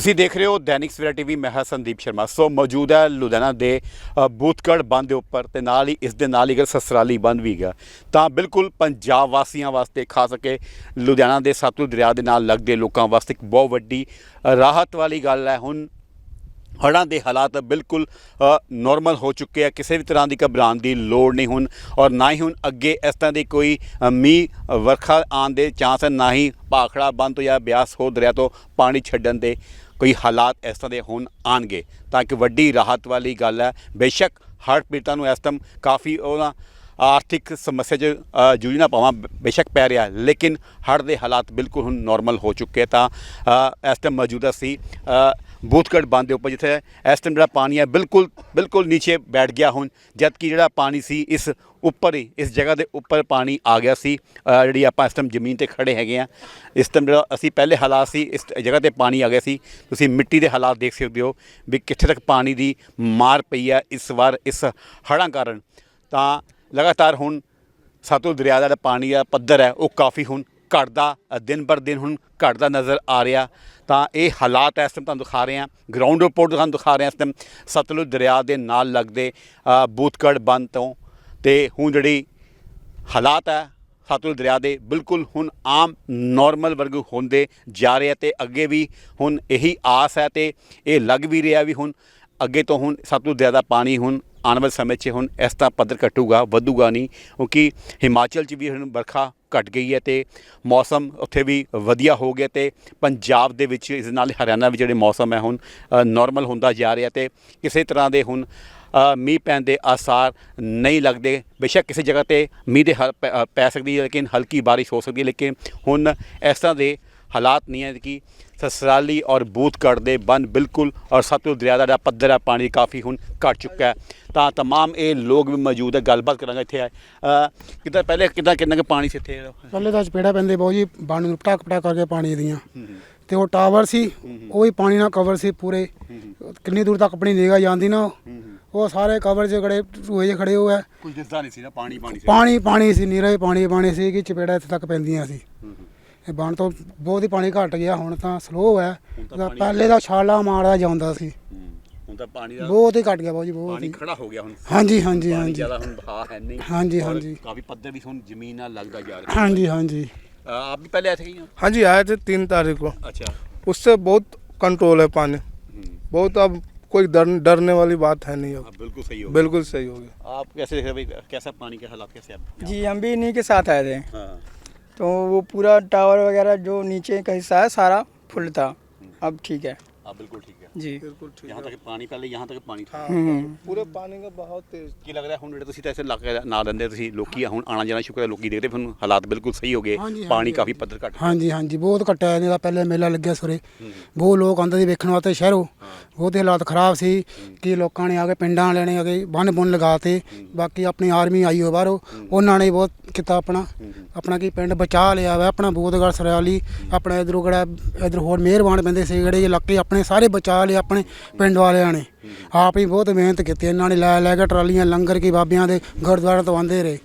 ਤੁਸੀਂ ਦੇਖ ਰਹੇ ਹੋ ਦੈਨਿਕ ਸਵੇਰਾ ਟੀਵੀ ਮੈਂ ਹਾਂ ਸੰਦੀਪ ਸ਼ਰਮਾ। ਸੋ ਮੌਜੂਦ ਹੈ ਲੁਧਿਆਣਾ ਦੇ ਅ, ਬੂਥਗੜ੍ਹ ਬੰਦ ਦੇ ਉੱਪਰ ਤੇ ਨਾਲ ਹੀ ਇਸ ਦੇ ਨਾਲ ਹੀ ਅਗਰ ਸਸਰਾਲੀ ਬੰਦ ਵੀ ਗਿਆ ਤਾਂ ਬਿਲਕੁਲ ਪੰਜਾਬ ਵਾਸੀਆਂ ਵਾਸਤੇ ਖਾਸ ਕਰਕੇ ਲੁਧਿਆਣਾ ਦੇ ਸਤਲੁਜ ਦਰਿਆ ਦੇ ਨਾਲ ਲੱਗਦੇ ਲੋਕਾਂ ਵਾਸਤੇ ਇੱਕ ਬਹੁਤ ਵੱਡੀ ਰਾਹਤ ਵਾਲੀ ਗੱਲ ਹੈ। ਹੁਣ ਹੜ੍ਹਾਂ ਦੇ ਹਾਲਾਤ ਬਿਲਕੁਲ ਨਾਰਮਲ ਹੋ ਚੁੱਕੇ ਆ। ਕਿਸੇ ਵੀ ਤਰ੍ਹਾਂ ਦੀ ਘਬਰਾਉਣ ਦੀ ਲੋੜ ਨਹੀਂ ਹੁਣ ਔਰ ਨਾ ਹੀ ਹੁਣ ਅੱਗੇ ਇਸ ਤਰ੍ਹਾਂ ਦੀ ਕੋਈ ਅ, ਮੀਂਹ ਵਰਖਾ ਆਉਣ ਦੇ ਚਾਂਸ ਨਾ ਹੀ ਭਾਖੜਾ ਬੰਦ ਤੋਂ ਜਾਂ ਬਿਆਸ ਹੋ ਦਰਿਆ ਤੋਂ ਪਾਣੀ ਛੱਡਣ ਦੇ। ਕੋਈ ਹਾਲਾਤ ਇਸ ਤਰ੍ਹਾਂ ਦੇ ਹੁਣ ਆਣਗੇ, ਤਾਂ ਕਿ ਵੱਡੀ ਰਾਹਤ ਵਾਲੀ ਗੱਲ ਹੈ। ਬੇਸ਼ੱਕ ਹੜ੍ਹ ਪੀੜਤਾਂ ਨੂੰ ਇਸ ਟਾਈਮ ਕਾਫੀ ਉਹਨਾਂ ਆਰਥਿਕ ਸਮੱਸਿਆ 'ਚ ਜੂਝਣਾ ਪਾਵਾਂ ਬੇਸ਼ੱਕ ਪੈ ਰਿਹਾ ਲੇਕਿਨ ਹੜ੍ਹ ਦੇ ਹਾਲਾਤ ਬਿਲਕੁਲ ਹੁਣ ਨਾਰਮਲ ਹੋ ਚੁੱਕੇ ਤਾਂ ਇਸ ਟਾਈਮ ਮੌਜੂਦਾ ਸੀ। ਅ, ਬੂਥਗੜ੍ਹ ਬੰਦ ਦੇ ਉੱਪਰ ਜਿੱਥੇ ਇਸ ਟਾਈਮ ਜਿਹੜਾ ਪਾਣੀ ਹੈ ਬਿਲਕੁਲ ਬਿਲਕੁਲ ਨੀਚੇ ਬੈਠ ਗਿਆ ਹੁਣ ਜਦ ਕਿ ਜਿਹੜਾ ਪਾਣੀ ਸੀ ਇਸ ਉੱਪਰ ਹੀ ਇਸ ਜਗ੍ਹਾ ਦੇ ਉੱਪਰ ਪਾਣੀ ਆ ਗਿਆ ਸੀ। ਜਿਹੜੀ ਆਪਾਂ ਇਸ ਟਾਈਮ ਜ਼ਮੀਨ ਤੇ ਖੜੇ ਹੈਗੇ ਆ ਇਸ ਟਾਈਮ ਜਿਹੜਾ ਅਸੀਂ ਪਹਿਲੇ ਹਾਲਾਤ ਸੀ ਇਸ ਜਗ੍ਹਾ ਤੇ ਪਾਣੀ ਆ ਗਿਆ ਸੀ। ਤੁਸੀਂ ਮਿੱਟੀ ਦੇ ਹਾਲਾਤ ਦੇਖ ਸਕਦੇ ਹੋ ਵੀ ਕਿੱਥੇ ਤੱਕ ਪਾਣੀ ਦੀ ਮਾਰ ਪਈ ਹੈ ਇਸ ਵਾਰ ਇਸ ਹੜ੍ਹਾਂ ਕਾਰਨ। ਤਾਂ ਲਗਾਤਾਰ ਹੁਣ ਸਤਲੁਜ ਦਰਿਆ ਦਾ ਜਿਹੜਾ ਪਾਣੀ ਆ ਪੱਧਰ ਹੈ ਉਹ ਕਾਫੀ ਹੁਣ ਘਟਦਾ ਦਿਨ ਪਰ ਦਿਨ ਹੁਣ ਘਟਦਾ ਨਜ਼ਰ ਆ ਰਿਹਾ। ਤਾਂ ਇਹ ਹਾਲਾਤ ਇਸ ਟਾਈਮ ਤੁਹਾਨੂੰ ਦਿਖਾ ਰਹੇ ਹਾਂ। ਗਰਾਊਂਡ ਰਿਪੋਰਟ ਤੁਹਾਨੂੰ ਦਿਖਾ ਰਹੇ ਹਾਂ ਇਸ ਟਾਈਮ ਸਤਲੁਜ ਦਰਿਆ ਦੇ ਨਾਲ ਲੱਗਦੇ ਅ, ਬੰਦ ਤੋਂ। ਤੇ ਹੁਣ ਜਿਹੜੀ ਹਾਲਾਤ ਹੈ ਸਤਲੁਜ ਦਰਿਆ ਦੇ ਬਿਲਕੁਲ ਹੁਣ ਆਮ ਨਾਰਮਲ ਵਰਗ ਹੁੰਦੇ ਜਾ ਰਹੇ ਆ ਤੇ ਅੱਗੇ ਵੀ ਹੁਣ ਇਹੀ ਆਸ ਹੈ ਤੇ ਇਹ ਲੱਗ ਵੀ ਰਿਹਾ ਵੀ ਹੁਣ ਅੱਗੇ ਤੋਂ ਹੁਣ ਸਤਲੁਜ ਦਰਿਆ ਦਾ ਪਾਣੀ ਹੁਣ ਆਉਣ ਵਾਲੇ ਸਮੇਂ 'ਚ ਹੁਣ ਇਸ ਤਰ੍ਹਾਂ ਪੱਧਰ ਘਟੂਗਾ, ਵਧੂਗਾ ਨਹੀਂ, ਕਿਉਂਕਿ ਹਿਮਾਚਲ 'ਚ ਵੀ ਹੁਣ ਵਰਖਾ ਘਟ ਗਈ ਹੈ ਤੇ ਮੌਸਮ ਉੱਥੇ ਵੀ ਵਧੀਆ ਹੋ ਗਿਆ ਤੇ ਪੰਜਾਬ ਦੇ ਵਿੱਚ ਇਸ ਨਾਲ ਹਰਿਆਣਾ ਵਿੱਚ ਜਿਹੜੇ ਮੌਸਮ ਹੈ ਹੁਣ ਨਾਰਮਲ ਹੁੰਦਾ ਜਾ ਰਿਹਾ ਤੇ ਕਿਸੇ ਤਰ੍ਹਾਂ ਦੇ ਹੁਣ ਮੀਂਹ ਪੈਣ ਦੇ ਆਸਾਰ ਨਹੀਂ ਲੱਗਦੇ। ਬੇਸ਼ੱਕ ਕਿਸੇ ਜਗ੍ਹਾ ਤੇ ਮੀਂਹ ਦੇ ਹਲ- ਪੈ- ਪੈ ਸਕਦੀ ਹੈ ਲੇਕਿਨ ਹਲਕੀ ਬਾਰਿਸ਼ ਹੋ ਸਕਦੀ ਹੈ, ਲੇਕਿਨ ਹੁਣ ਇਸ ਤਰ੍ਹਾਂ ਦੇ ਹਾਲਾਤ ਨਹੀਂ ਹੈ ਕਿ ਸਸਰਾਲੀ ਔਰ ਬੂਥਗੜ੍ਹ ਦੇ ਬੰਨ ਬਿਲਕੁਲ ਔਰ ਸਤਲੁਜ ਦਰਿਆ ਦਾ ਜਿਹੜਾ ਪੱਧਰ ਹੈ ਪਾਣੀ ਕਾਫੀ ਹੁਣ ਘਟ ਚੁੱਕਾ ਹੈ ਤਾਂ तमाम ਇਹ ਲੋਕ ਵੀ ਮੌਜੂਦ ਹੈ ਗੱਲਬਾਤ ਕਰਾਂਗੇ ਇੱਥੇ ਆਏ ਅ, ਕਿੱਦਾਂ ਪਹਿਲੇ ਕਿੱਦਾਂ ਕਿੰਨਾ ਕੁ ਪਾਣੀ ਸੀ ਇੱਥੇ ਪਹਿਲੇ ਤਾਂ ਚਪੇੜਾ ਪੈਂਦੇ ਬਹੁਤ ਜੀ ਪਾਣੀ ਨੂੰ ਪਟਾਕ ਪਟਾਕ ਕਰਕੇ ਪਾਣੀ ਦੀਆਂ ਤੇ ਉਹ ਟਾਵਰ ਸੀ ਉਹ ਵੀ ਪਾਣੀ ਨਾਲ ਕਵਰ ਸੀ ਪੂਰੇ ਕਿੰਨੀ ਦੂਰ ਤੱਕ ਆਪਣੀ ਨਿਗਾਹ ਜਾਂਦੀ ਨਾ ਉਹ ਸਾਰੇ ਕਵਰ 'ਚ ਖੜੇ ਰੂਏ 'ਚ ਖੜੇ ਹੋਏ ਆ ਕੁਝ ਦਿਸਦਾ ਨਹੀਂ ਸੀ ਨਾ ਪਾਣੀ ਪਾਣੀ ਪਾਣੀ ਪਾਣੀ ਸੀ ਨੀਰਾ ਹੀ ਪਾਣੀ ਪਾਣੀ ਸੀ ਕਿ ਚਪੇੜਾ ਇੱਥੇ ਤੱਕ ਪੈਂਦੀਆਂ ਸੀ ਇਹ ਬਣ ਤੋਂ ਬਹੁਤ ਹੀ ਪਾਣੀ ਘਟ ਗਿਆ ਹੁਣ ਤਾਂ ਸਲੋ ਹੈ ਹੁਣ ਤਾਂ ਇਹਦਾ ਪਾਣੀ- ਪਹਿਲੇ ਤਾਂ ਛਾਲਾ ਮਾਰਦਾ ਜਾਂਦਾ ਸੀ ਹੁਣ ਤਾਂ ਪਾਣੀ ਦਾ ਬਹੁਤ ਹੀ ਘਟ ਗਿਆ ਬਹੁਤ ਜੀ ਬਹੁਤ ਪਾਣੀ ਹੀ ਖੜਾ ਹੋ ਗਿਆ ਹੁਣ ਹਾਂਜੀ ਹਾਂਜੀ ਪਾਣੀ ਹਾਂਜੀ ਜ਼ਿਆਦਾ ਹੁਣ ਬਹਾ ਹੈ ਨਹੀਂ ਹਾਂਜੀ, ਔਰ ਹਾਂਜੀ। ਕਾਫੀ ਪੱਧਰ ਵੀ ਹੁਣ ਜ਼ਮੀਨ ਨਾਲ ਲੱਗਦਾ ਜਾ ਰਿਹਾ ਹਾਂਜੀ ਹਾਂਜੀ अ, आप भी पहले आए थे कहीं हाँ जी आए थे तीन तारीख को अच्छा उससे बहुत कंट्रोल है पानी हम्म, बहुत अब कोई डर डरने वाली बात है नहीं अब अब बिल्कुल सही हो बिल्कुल सही हो गया आप कैसे देख रहे हैं भाई कैसा पानी के हालात कैसे आप जी हम भी इन्हीं के साथ आए थे हाँ तो वो पूरा टावर वगैरह जो नीचे का हिस्सा है सारा फुल था अब ठीक है आप बिल्कुल ठीक है जी बिल्कुल ठीक यहाँ तक पानी पहले यहाँ तक पानी था हाँ हम्म। पूरे पानी का बहाव तेज ਕੀ ਲੱਗ ਰਿਹਾ ਹੁਣ ਜਿਹੜੇ ਤੁਸੀਂ ਤਾਂ ਇੱਥੇ ਇਲਾਕੇ ਦਾ ਨਾਂ ਦਿੰਦੇ ਤੁਸੀਂ ਲੋਕੀ ਹੁਣ ਆਣਾ ਜਾਣਾ ਸ਼ੁਕਰ ਹੈ ਲੋਕੀ ਦੇਖਦੇ ਫਿਰ ਹੁਣ ਹਾਲਾਤ ਬਿਲਕੁਲ ਸਹੀ ਹੋ ਗਏ ਹਾਂਜੀ, ਪਾਣੀ ਹਾਂਜੀ, ਕਾਫੀ ਪੱਧਰ ਘਟ ਹਾਂਜੀ ਹਾਂਜੀ ਬਹੁਤ ਘਟਿਆ ਇਹਦਾ ਪਹਿਲੇ ਮੇਲਾ ਲੱਗਿਆ ਸੁਰੇ ਬਹੁਤ ਲੋਕ ਆਉਂਦੇ ਸੀ ਵੇਖਣ ਵਾਸਤੇ ਸ਼ਹਿਰੋਂ ਬਹੁਤ ਹੀ ਹਾਲਾਤ ਖਰਾਬ ਸੀ ਕਿ ਲੋਕਾਂ ਨੇ ਆ ਕੇ ਪਿੰਡਾਂ ਵਾਲਿਆਂ ਨੇ ਆ ਕੇ ਬੰਨ ਬੁੰਨ ਲਗਾਤੇ ਬਾਕੀ ਆਪਣੀ ਆਰਮੀ ਆਈ ਹੋ ਬਾਹਰੋਂ ਉਹਨਾਂ ਨੇ ਬਹੁਤ ਕੀਤਾ ਆਪਣਾ ਆਪਣਾ ਕੀ ਪਿੰਡ ਬਚਾ ਲਿਆ ਵਾ ਆਪਣਾ ਬੂਦਗੜ ਸਰਿਆਲੀ ਆਪਣਾ ਇਧਰੋਂ ਕਿਹੜਾ ਇਧਰ ਹੋਰ ਮਿਹਰਬਾਨ ਬੰਦੇ ਸੀ ਜਿਹੜੇ ਇਲਾਕੇ ਆਪਣੇ ਸਾਰੇ ਬਚਾ ਲਏ ਆਪਣੇ ਪਿੰਡ ਵਾਲਿਆਂ ਨੇ। ਆਪ ਹੀ ਬਹੁਤ ਮਿਹਨਤ ਕੀਤੀ ਇਹਨਾਂ ਨੇ ਲੈ ਲੈ ਕੇ ਟਰਾਲੀਆਂ ਲੰਗਰ ਕੀ ਬਾਬਿਆਂ ਦੇ ਗੁਰਦੁਆਰੇ ਤੋਂ ਆਉਂਦੇ ਰਹੇ।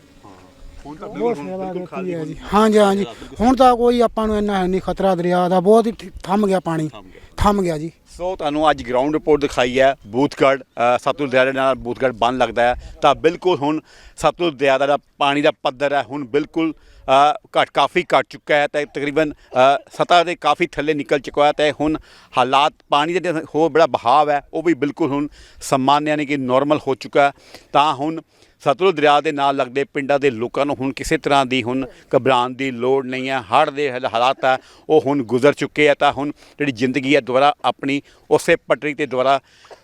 ਹੁਣ ਤਾਂ ਬਹੁਤ ਸੇਵਾ ਕੀਤੀ ਹੈ ਜੀ ਹਾਂਜੀ। ਹਾਂਜੀ ਹੁਣ ਤਾਂ ਕੋਈ ਆਪਾਂ ਨੂੰ ਇੰਨਾ ਹੈ ਨਹੀਂ ਖਤਰਾ ਦਰਿਆ ਦਾ ਬਹੁਤ ਹੀ ਠ- ਥੰਮ ਗਿਆ ਪਾਣੀ। ਥੰਮ ਗਿਆ। ਜੀ। ਸੋ ਤੁਹਾਨੂੰ ਅੱਜ ਗਰਾਊਂਡ ਰਿਪੋਰਟ ਦਿਖਾਈ ਹੈ ਬੂਥਗੜ ਸਤਲੁਜ ਦਰਿਆ ਦੇ ਨਾਲ ਬੂਥਗੜ ਬੰਨ ਲੱਗਦਾ ਹੈ। ਤਾਂ ਬਿਲਕੁਲ ਹੁਣ ਸਤਲੁਜ ਦਰਿਆ ਦਾ ਜਿਹੜਾ ਪਾਣੀ ਦਾ ਪੱਧਰ ਹੈ ਹੁਣ ਬਿਲਕੁਲ ਅ, ਘੱਟ ਕਾਫੀ ਘਟ ਚੁੱਕਾ ਹੈ ਤੇ ਤਕਰੀਬਨ ਅ, ਸਤਹ ਦੇ ਕਾਫੀ ਥੱਲੇ ਨਿਕਲ ਚੁੱਕਾ ਹੈ ਤੇ ਹੁਣ ਹਾਲਾਤ ਪਾਣੀ ਦੇ ਹੋਰ ਬੜਾ ਬਹਾਵ ਹੈ ਉਹ ਵੀ ਬਿਲਕੁਲ ਹੁਣ ਸਮਾਨ ਯਾਨੀ ਕਿ ਨਾਰਮਲ ਹੋ ਚੁੱਕਾ ਤਾਂ ਹੁਣ ਸਤਲੁਜ ਦਰਿਆ ਦੇ ਨਾਲ ਲੱਗਦੇ ਪਿੰਡਾਂ ਦੇ ਲੋਕਾਂ ਨੂੰ ਹੁਣ ਕਿਸੇ ਤਰ੍ਹਾਂ ਦੀ ਹੁਣ ਘਬਰਾਉਣ ਦੀ ਲੋੜ ਨਹੀਂ ਹੈ। ਹੜ੍ਹ ਦੇ ਹਾਲ- ਹਾਲਾਤ ਹੈ ਉਹ ਹੁਣ ਗੁਜ਼ਰ ਚੁੱਕੇ ਆ ਤਾਂ ਹੁਣ ਜਿਹੜੀ ਜ਼ਿੰਦਗੀ ਹੈ ਦੁਬਾਰਾ ਆਪਣੀ ਉਸੇ ਪਟਰੀ ਤੇ ਦੁਬਾਰਾ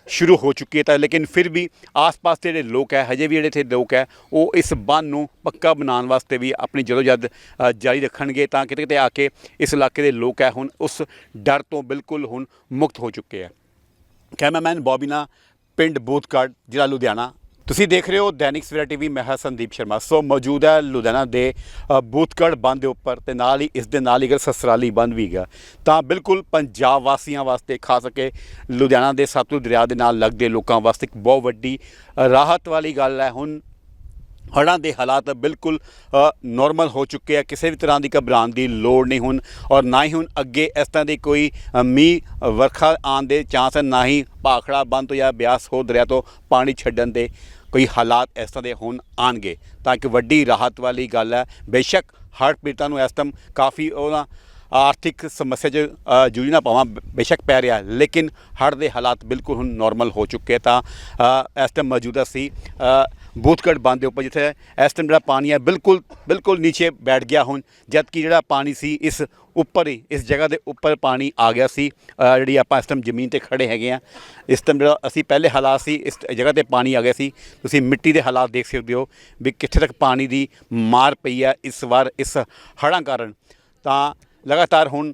ਸ਼ੁਰੂ ਹੋ ਚੁੱਕੀ ਹੈ ਤਾਂ ਲੇਕਿਨ ਫਿਰ ਵੀ ਆਸ-ਪਾਸ ਦੇ ਜਿਹੜੇ ਲੋਕ ਹੈ ਹਜੇ ਵੀ ਜਿਹੜੇ ਇੱਥੇ ਲੋਕ ਹੈ ਉਹ ਇਸ ਬੰਨ ਨੂੰ ਪੱਕਾ ਬਣਾਉਣ ਵਾਸਤੇ ਵੀ ਆਪਣੀ ਜਦੋਂ ਜਦ ਜਾਰੀ ਰੱਖਣਗੇ ਤਾਂ ਕਿਤੇ ਕਿਤੇ ਆ ਕੇ ਇਸ ਇਲਾਕੇ ਦੇ ਲੋਕ ਹੈ ਹੁਣ ਉਸ ਡਰ ਤੋਂ ਬਿਲਕੁਲ ਹੁਣ ਮੁਕਤ ਹੋ ਚੁੱਕੇ ਹੈ ਕੈਮਰਾਮੈਨ ਬੋਬੀਨਾ, ਪਿੰਡ ਬੂਥਗੜ੍ਹ ਜ਼ਿਲ੍ਹਾ ਲੁਧਿਆਣਾ। ਤੁਸੀਂ ਦੇਖ ਰਹੇ ਹੋ ਦੈਨਿਕ ਸਵੇਰਾ ਟੀਵੀ ਮੈਂ ਹਾਂ ਸੰਦੀਪ ਸ਼ਰਮਾ। ਸੋ ਮੌਜੂਦਾ ਲੁਧਿਆਣਾ ਦੇ ਅ, ਬੂਥਗੜ੍ਹ ਬੰਦ ਦੇ ਉੱਪਰ ਤੇ ਨਾਲ ਹੀ ਇਸ ਦੇ ਨਾਲ ਹੀ ਅਗਰ ਸਸਰਾਲੀ ਬੰਦ ਵੀ ਗਿਆ ਤਾਂ ਬਿਲਕੁਲ ਪੰਜਾਬ ਵਾਸੀਆਂ ਵਾਸਤੇ ਖਾਸ ਕਰਕੇ ਲੁਧਿਆਣਾ ਦੇ ਸਤਲੁਜ ਦਰਿਆ ਦੇ ਨਾਲ ਲੱਗਦੇ ਲੋਕਾਂ ਵਾਸਤੇ ਇੱਕ ਬਹੁਤ ਵੱਡੀ ਰਾਹਤ ਵਾਲੀ ਗੱਲ ਹੈ। ਹੁਣ ਹੜ੍ਹਾਂ ਦੇ ਹਾਲਾਤ ਬਿਲਕੁਲ ਨਾਰਮਲ ਹੋ ਚੁੱਕੇ ਆ। ਕਿਸੇ ਵੀ ਤਰ੍ਹਾਂ ਦੀ ਘਬਰਾਉਣ ਦੀ ਲੋੜ ਨਹੀਂ ਹੁਣ ਔਰ ਨਾ ਹੀ ਹੁਣ ਅੱਗੇ ਇਸ ਤਰ੍ਹਾਂ ਦੀ ਕੋਈ ਮੀਂਹ ਵਰਖਾ ਆਉਣ ਦੇ ਚਾਂਸ ਨਾ ਹੀ ਭਾਖੜਾ ਬੰਦ ਤੋਂ ਜਾਂ ਬਿਆਸ ਹੋ ਦਰਿਆ ਤੋਂ ਪਾਣੀ ਛੱਡਣ ਦੇ ਕੋਈ ਹਾਲਾਤ ਇਸ ਤਰ੍ਹਾਂ ਦੇ ਹੁਣ ਆਣਗੇ ਤਾਂ ਕਿ ਵੱਡੀ ਰਾਹਤ ਵਾਲੀ ਗੱਲ ਹੈ, ਬੇਸ਼ੱਕ ਹੜ੍ਹ ਪੀੜਤਾਂ ਨੂੰ ਇਸ ਟਾਈਮ ਕਾਫੀ ਉਹਨਾਂ ਆਰਥਿਕ ਸਮੱਸਿਆ 'ਚ ਜੂਝਣਾ ਪਾਵਾਂ ਬੇਸ਼ੱਕ ਪੈ ਰਿਹਾ ਲੇਕਿਨ ਹੜ੍ਹ ਦੇ ਹਾਲਾਤ ਬਿਲਕੁਲ ਹੁਣ ਨਾਰਮਲ ਹੋ ਚੁੱਕੇ ਤਾਂ ਇਸ ਟਾਈਮ ਮੌਜੂਦਾ ਸੀ ਬੂਥਗੜ ਬੰਦ ਦੇ ਉੱਪਰ ਜਿੱਥੇ ਇਸ ਟਾਈਮ ਜਿਹੜਾ ਪਾਣੀ ਹੈ ਬਿਲਕੁਲ ਬਿਲਕੁਲ ਨੀਚੇ ਬੈਠ ਗਿਆ ਹੁਣ ਜਦ ਕਿ ਜਿਹੜਾ ਪਾਣੀ ਸੀ ਇਸ ਉੱਪਰ ਹੀ, ਇਸ ਜਗ੍ਹਾ ਦੇ ਉੱਪਰ ਪਾਣੀ ਆ ਗਿਆ ਸੀ। ਜਿਹੜੀ ਆਪਾਂ ਇਸ ਟਾਈਮ ਜ਼ਮੀਨ ਤੇ ਖੜੇ ਹੈਗੇ ਆ ਇਸ ਟਾਈਮ ਜਿਹੜਾ ਅਸੀਂ ਪਹਿਲੇ ਹਾਲਾਤ ਸੀ, ਇਸ ਜਗ੍ਹਾ ਤੇ ਪਾਣੀ ਆ ਗਿਆ ਸੀ। ਤੁਸੀਂ ਮਿੱਟੀ ਦੇ ਹਾਲਾਤ ਦੇਖ ਸਕਦੇ ਹੋ ਵੀ ਕਿੱਥੇ ਤੱਕ ਪਾਣੀ ਦੀ ਮਾਰ ਪਈ ਹੈ ਇਸ ਵਾਰ, ਇਸ ਹੜ੍ਹਾਂ ਕਾਰਨ। ਤਾਂ ਲਗਾਤਾਰ ਹੁਣ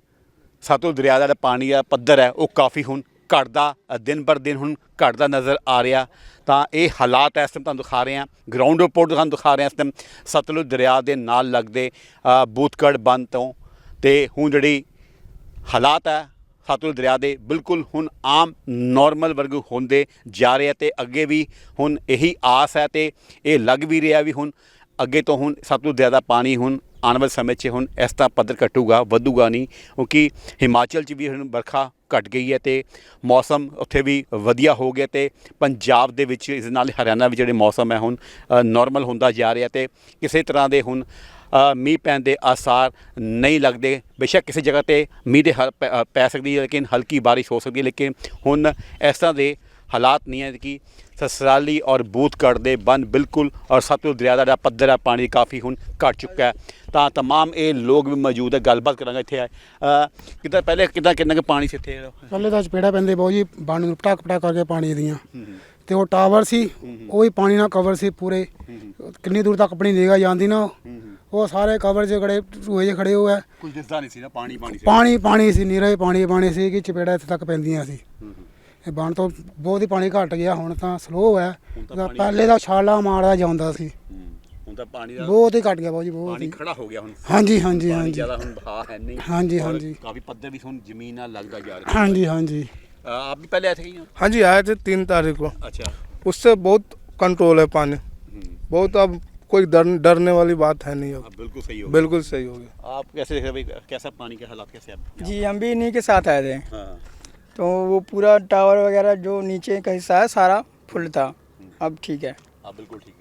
ਸਤਲੁਜ ਦਰਿਆ ਦਾ ਪਾਣੀ ਦਾ ਪੱਧਰ ਹੈ, ਉਹ ਕਾਫੀ ਹੁਣ ਘਟਦਾ, ਦਿਨ ਪਰ ਦਿਨ ਹੁਣ ਘਟਦਾ ਨਜ਼ਰ ਆ ਰਿਹਾ। ਤਾਂ ਇਹ ਹਾਲਾਤ ਇਸ ਟਾਈਮ ਤੁਹਾਨੂੰ ਦਿਖਾ ਰਹੇ ਹਾਂ। ਗਰਾਊਂਡ ਰਿਪੋਰਟ ਤੁਹਾਨੂੰ ਦਿਖਾ ਰਹੇ ਹਾਂ ਇਸ ਟਾਈਮ ਸਤਲੁਜ ਦਰਿਆ ਦੇ ਨਾਲ ਲੱਗਦੇ ਅ, ਬੰਦ ਤੋਂ ਤੇ ਹੁਣ ਜਿਹੜੀ ਹਾਲਾਤ ਹੈ ਸਤਲੁਜ ਦਰਿਆ ਦੇ ਬਿਲਕੁਲ ਹੁਣ ਆਮ ਨਾਰਮਲ ਵਰਗ ਹੁੰਦੇ ਜਾ ਰਹੇ ਆ ਤੇ ਅੱਗੇ ਵੀ ਹੁਣ ਇਹੀ ਆਸ ਹੈ ਤੇ ਇਹ ਲੱਗ ਵੀ ਰਿਹਾ ਵੀ ਹੁਣ ਅੱਗੇ ਤੋਂ ਹੁਣ ਸਤਲੁਜ ਦਰਿਆ ਦਾ ਪਾਣੀ ਹੁਣ ਆਉਣ ਵਾਲੇ ਸਮੇਂ 'ਚ ਹੁਣ ਇਸ ਤਰ੍ਹਾਂ ਪੱਧਰ ਘਟੂਗਾ ਵਧੂਗਾ ਨਹੀਂ। ਕਿਉਂਕਿ ਹਿਮਾਚਲ 'ਚ ਵੀ ਹੁਣ ਵਰਖਾ ਘਟ ਗਈ ਹੈ ਤੇ ਮੌਸਮ ਉੱਥੇ ਵੀ ਵਧੀਆ ਹੋ ਗਿਆ ਤੇ ਪੰਜਾਬ ਦੇ ਵਿੱਚ ਇਸ ਨਾਲ ਹਰਿਆਣਾ ਵਿੱਚ ਜਿਹੜੇ ਮੌਸਮ ਹੈ ਹੁਣ ਨਾਰਮਲ ਹੁੰਦਾ ਜਾ ਰਿਹਾ ਤੇ ਕਿਸੇ ਤਰ੍ਹਾਂ ਦੇ ਹੁਣ ਮੀਂਹ ਪੈਣ ਦੇ ਆਸਾਰ ਨਹੀਂ ਲੱਗਦੇ। ਬੇਸ਼ੱਕ ਕਿਸੇ ਜਗ੍ਹਾ ਤੇ ਮੀਂਹ ਦੇ ਹਲ- ਪੈ- ਪੈ ਸਕਦੀ ਹੈ ਲੇਕਿਨ ਹਲਕੀ ਬਾਰਿਸ਼ ਹੋ ਸਕਦੀ ਹੈ ਲੇਕਿਨ ਹੁਣ ਇਸ ਤਰ੍ਹਾਂ ਦੇ ਹਾਲਾਤ ਨਹੀਂ ਹੈ ਕਿ ਸਸਰਾਲੀ ਔਰ ਬੂਥਗੜ੍ਹ ਦੇ ਬੰਨ ਬਿਲਕੁਲ ਔਰ ਸਤਲੁਜ ਦਰਿਆ ਦਾ ਜਿਹੜਾ ਪੱਧਰ ਹੈ ਪਾਣੀ ਕਾਫੀ ਹੁਣ ਘਟ ਚੁੱਕਾ ਹੈ ਤਾਂ तमाम ਇਹ ਲੋਕ ਵੀ ਮੌਜੂਦ ਹੈ ਗੱਲਬਾਤ ਕਰਾਂਗੇ ਇੱਥੇ ਆਏ ਅ, ਕਿੱਦਾਂ ਪਹਿਲੇ ਕਿੱਦਾਂ ਕਿੰਨਾ ਕੁ ਪਾਣੀ ਸੀ ਇੱਥੇ ਪਹਿਲੇ ਤਾਂ ਚਪੇੜਾ ਪੈਂਦੇ ਬਹੁਤ ਜੀ ਬੰਨ ਨੂੰ ਪਟਾਕ ਪਟਾਕ ਕਰਕੇ ਪਾਣੀ ਦੀਆਂ ਤੇ ਉਹ ਟਾਵਰ ਸੀ ਉਹ ਵੀ ਪਾਣੀ ਨਾਲ ਕਵਰ ਸੀ ਪੂਰੇ ਕਿੰਨੀ ਦੂਰ ਤੱਕ ਆਪਣੀ ਨਿਗਾਹ ਜਾਂਦੀ ਨਾ ਉਹ ਸਾਰੇ ਕਵਰ 'ਚ ਖੜੇ ਟੂਏ 'ਚ ਖੜੇ ਹੋਏ ਆ ਕੁਝ ਦਿਸਦਾ ਨਹੀਂ ਸੀ ਨਾ ਪਾਣੀ ਪਾਣੀ ਪਾਣੀ ਪਾਣੀ ਸੀ ਨੀਰਾ ਹੀ ਪਾਣੀ ਪਾਣੀ ਸੀ ਕਿ ਚਪੇੜਾ ਇੱਥੇ ਤੱਕ ਪੈਂਦੀਆਂ ਸੀ ਇਹ ਬੰਨ ਤੋਂ ਬਹੁਤ ਹੀ ਪਾਣੀ ਘਟ ਗਿਆ ਹੁਣ ਤਾਂ ਸਲੋ ਹੈ ਤਾਂ ਤਾਂ ਪਾਣੀ- ਪਹਿਲੇ ਤਾਂ ਛਾਲਾ ਮਾਰਦਾ ਜਾਂਦਾ ਸੀ ਹੁਣ ਤਾਂ ਪਾਣੀ ਦਾ ਬਹੁਤ ਹੀ ਘਟ ਗਿਆ ਬਹੁਤ ਜੀ ਬਹੁਤ ਪਾਣੀ ਹੀ ਖੜਾ ਹੋ ਗਿਆ ਹੁਣ ਹਾਂਜੀ ਹਾਂਜੀ ਪਾਣੀ ਹਾਂਜੀ ਜ਼ਿਆਦਾ ਹੁਣ ਬਹਾ ਹੈ ਨਹੀਂ ਹਾਂਜੀ, ਔਰ ਹਾਂਜੀ। ਕਾਫੀ ਪੱਧਰ ਵੀ ਹੁਣ ਜ਼ਮੀਨ ਨਾਲ ਲੱਗਦਾ ਜਾ ਰਿਹਾ ਹਾਂਜੀ ਹਾਂਜੀ अ, आप भी पहले आए थे कहीं यहाँ? हाँ जी आए थे तीन तारीख को अच्छा उससे बहुत कंट्रोल है पानी हम्म, बहुत अब कोई डर डरने वाली बात है नहीं अब अब बिल्कुल सही हो बिल्कुल सही हो गया आप कैसे देख रहे हैं भाई कैसा पानी के हालात कैसे आप जी हम भी इन्हीं के साथ आए थे हाँ तो वो पूरा टावर वगैरह जो नीचे का हिस्सा है सारा फुल था अब ठीक है आप बिल्कुल ठीक है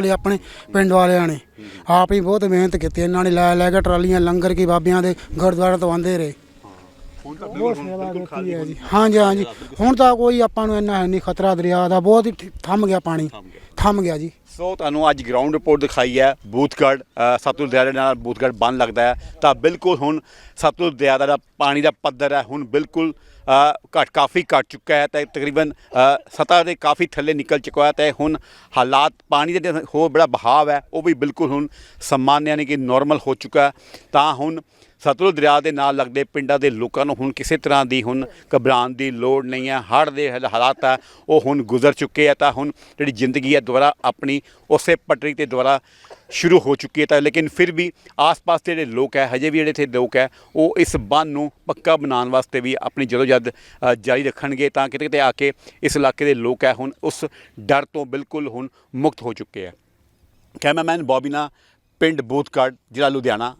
ਲਏ ਆਪਣੇ ਪਿੰਡ ਵਾਲਿਆਂ ਨੇ। ਆਪ ਹੀ ਬਹੁਤ ਮਿਹਨਤ ਕੀਤੀ ਇਹਨਾਂ ਨੇ ਲੈ ਲੈ ਕੇ ਟਰਾਲੀਆਂ ਲੰਗਰ ਕੀ ਬਾਬਿਆਂ ਦੇ ਗੁਰਦੁਆਰਾ ਤੋਂ ਆਉਂਦੇ ਰਹੇ। ਹੁਣ ਤਾਂ ਬਹੁਤ ਸੇਵਾ ਕੀਤੀ ਹੈ ਜੀ। ਹਾਂਜੀ ਹਾਂਜੀ। ਹੁਣ ਤਾਂ ਕੋਈ ਆਪਾਂ ਨੂੰ ਇੰਨਾ ਹੈ ਨਹੀਂ ਖਤਰਾ ਦਰਿਆ ਦਾ ਬਹੁਤ ਹੀ ਠ- ਥੰਮ ਗਿਆ ਪਾਣੀ। ਥੰਮ ਗਿਆ। ਜੀ। ਸੋ ਤੁਹਾਨੂੰ ਅੱਜ ਗਰਾਊਂਡ ਰਿਪੋਰਟ ਦਿਖਾਈ ਹੈ ਬੂਥਗੜ ਸਤਲੁਜ ਦਰਿਆ ਦੇ ਨਾਲ ਬੂਥਗੜ ਬੰਨ ਲੱਗਦਾ ਹੈ। ਤਾਂ ਬਿਲਕੁਲ ਹੁਣ ਸਤਲੁਜ ਦਰਿਆ ਦਾ ਜਿਹੜਾ ਪਾਣੀ ਦਾ ਪੱਧਰ ਹੈ ਹੁਣ ਬਿਲਕੁਲ ਘੱਟ ਕਾਫੀ ਘੱਟ ਚੁੱਕਾ ਹੈ ਤੇ ਤਕਰੀਬਨ ਅ, ਸਤਹ ਦੇ ਕਾਫੀ ਥੱਲੇ ਨਿਕਲ ਚੁੱਕਾ ਹੈ ਤੇ ਹੁਣ ਹਾਲਾਤ ਪਾਣੀ ਦੇ ਹੋਰ ਬੜਾ ਬਹਾਵ ਹੈ ਉਹ ਵੀ ਬਿਲਕੁਲ ਹੁਣ ਸਮਾਨ ਯਾਨੀ ਕਿ ਨਾਰਮਲ ਹੋ ਚੁੱਕਾ ਤਾਂ ਹੁਣ ਸਤਲੁਜ ਦਰਿਆ ਦੇ ਨਾਲ ਲੱਗਦੇ ਪਿੰਡਾਂ ਦੇ ਲੋਕਾਂ ਨੂੰ ਹੁਣ ਕਿਸੇ ਤਰ੍ਹਾਂ ਦੀ ਹੁਣ ਘਬਰਾਉਣ ਦੀ ਲੋੜ ਨਹੀਂ ਹੈ। ਹੜ੍ਹ ਦੇ ਹਾਲ- ਹਾਲਾਤ ਆ ਉਹ ਹੁਣ ਗੁਜ਼ਰ ਚੁੱਕੇ ਆ, ਤਾਂ ਹੁਣ ਜਿਹੜੀ ਜ਼ਿੰਦਗੀ ਹੈ ਦੁਬਾਰਾ ਆਪਣੀ ਉਸੇ ਪਟਰੀ ਤੇ ਦੁਬਾਰਾ ਸ਼ੁਰੂ ਹੋ ਚੁੱਕੀ ਹੈ ਤਾਂ ਲੇਕਿਨ ਫਿਰ ਵੀ ਆਸ-ਪਾਸ ਦੇ ਜਿਹੜੇ ਲੋਕ ਹੈ, ਹਜੇ ਵੀ ਜਿਹੜੇ ਇੱਥੇ ਲੋਕ ਹੈ, ਉਹ ਇਸ ਬੰਨ ਨੂੰ ਪੱਕਾ ਬਣਾਉਣ ਵਾਸਤੇ ਵੀ ਆਪਣੀ ਜਦੋਂ ਜਦ ਜਾਰੀ ਰੱਖਣਗੇ ਤਾਂ ਕਿਤੇ ਕਿਤੇ ਆ ਕੇ ਇਸ ਇਲਾਕੇ ਦੇ ਲੋਕ ਹੈ ਹੁਣ ਉਸ ਡਰ ਤੋਂ ਬਿਲਕੁਲ ਹੁਣ ਮੁਕਤ ਹੋ ਚੁੱਕੇ ਹੈ। ਕੈਮਰਾਮੈਨ ਬੋਬੀਨਾ, ਪਿੰਡ ਬੂਥਗੜ੍ਹ ਜ਼ਿਲ੍ਹਾ ਲੁਧਿਆਣਾ।